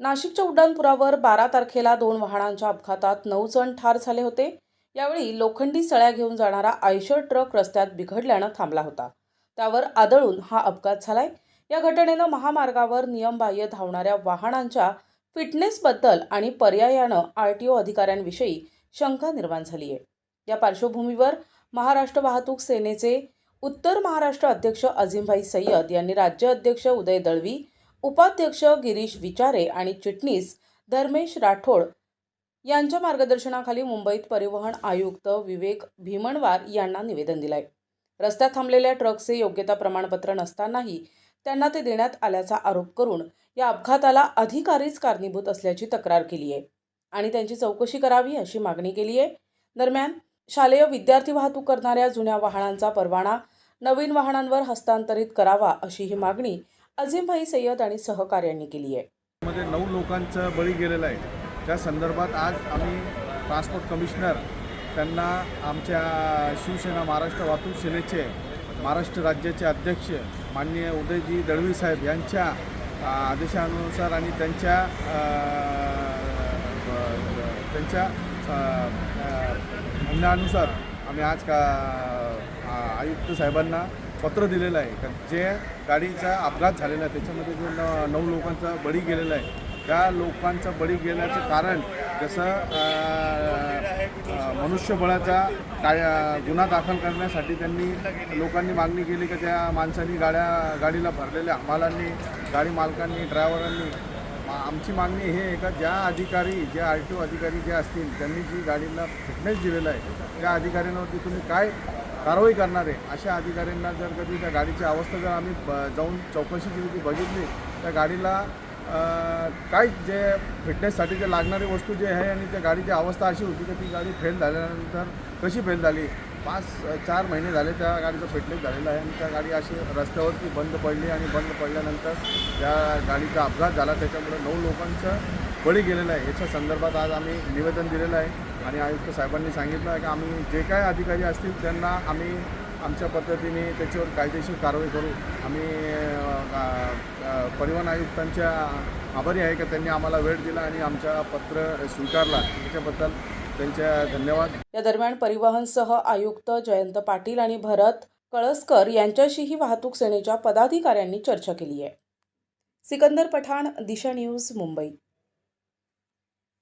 नाशिकच्या उड्डाणपुरावर बारा तारखेला दोन वाहनांच्या अपघातात नऊ जण ठार झाले होते. यावेळी लोखंडी सळ्या घेऊन जाणारा आयशर ट्रक रस्त्यात बिघडल्यानं थांबला होता. त्यावर आदळून हा अपघात झालाय. या घटनेनं महामार्गावर नियमबाह्य धावणाऱ्या वाहनांच्या फिटनेसबद्दल आणि पर्यायानं आर टी ओ अधिकाऱ्यांविषयी शंका निर्माण झाली आहे. या पार्श्वभूमीवर महाराष्ट्र वाहतूक सेनेचे उत्तर महाराष्ट्र अध्यक्ष अझिमभाई सय्यद यांनी राज्य अध्यक्ष उदय दळवी उपाध्यक्ष गिरीश विचारे आणि चिटणीस धर्मेश राठोड यांच्या मार्गदर्शनाखाली मुंबईत परिवहन आयुक्त विवेक भीमणवार यांना निवेदन दिलंय. रस्त्यात थांबलेल्या ट्रकचे योग्यता प्रमाणपत्र नसतानाही त्यांना ते देण्यात आल्याचा आरोप करून या अपघाताला अधिकारीच कारणीभूत असल्याची तक्रार केली आहे आणि त्यांची चौकशी करावी अशी मागणी केली आहे. दरम्यान शालेय विद्यार्थी वाहतूक करणाऱ्या जुन्या वाहनांचा परवाना नवीन वाहनांवर हस्तांतरित करावा अशी ही मागणी अझीमभाई सय्यद आणि सहकार्यांनी केली आहे. मध्ये नऊ लोकांचा बळी गेलेला आहे. त्या संदर्भात आज आम्ही ट्रान्सपोर्ट कमिशनर त्यांना आमच्या शिवसेना महाराष्ट्र वाहतूक सेनेचे महाराष्ट्र राज्याचे अध्यक्ष माननीय उदयजी दळवी साहेब यांच्या आदेशानुसार आणि त्यांच्या त्यांच्या म्हणण्यानुसार आम्ही आज का आयुक्त साहेबांना पत्र दिलेलं आहे. का जे गाडीचा अपघात झालेला आहे त्याच्यामध्ये जो न नऊ लोकांचा बळी गेलेला आहे त्या लोकांचा बळी गेल्याचं कारण जसं मनुष्यबळाचा काय गुन्हा दाखल करण्यासाठी त्यांनी लोकांनी मागणी केली की त्या माणसांनी गाड्या गाडीला भरलेल्या हमालांनी गाडी मालकांनी ड्रायव्हरांनी मा- आमची मागणी हे आहे का ज्या अधिकारी जे आर टी ओ अधिकारी जे असतील त्यांनी जी गाडीला फिटनेस दिलेला आहे त्या अधिकाऱ्यांवरती तुम्ही काय कारवाई करणार आहे अशा अधिकाऱ्यांना जर कधी त्या गाडीची अवस्था जर आम्ही ब- जाऊन चौकशी केली ती बघितली त्या गाडीला काय जे फिटनेससाठी जे लागणारी वस्तू जे आहे आणि त्या गाडीची अवस्था अशी होती की ती गाडी फेल झाल्यानंतर कशी फेल झाली? पाच चार महिने झाले त्या गाडीचं फिटनेस झालेलं आहे आणि त्या गाडी अशी रस्त्यावरती बंद पडली आणि बंद पडल्यानंतर त्या गाडीचा अपघात झाला. त्याच्यामुळे नऊ लोकांचं बळी गेलेलं आहे. याच्या संदर्भात आज आम्ही निवेदन दिलेलं आहे आणि आयुक्त साहेबांनी सांगितलं आहे की आम्ही जे काय अधिकारी असतील त्यांना आम्ही आमच्या पद्धतीने त्याच्यावर कायदेशीर कारवाई करू. आम्ही परिवहन आयुक्तांच्या आभारी आहे का त्यांनी आम्हाला वेळ दिला आणि आमच्या पत्र स्वीकारला. त्याच्याबद्दल त्यांच्या धन्यवाद. या दरम्यान परिवहनसह आयुक्त जयंत पाटील आणि भरत कळसकर यांच्याशीही वाहतूक सेनेच्या पदाधिकाऱ्यांनी चर्चा केली आहे. सिकंदर पठाण दिशा न्यूज मुंबई.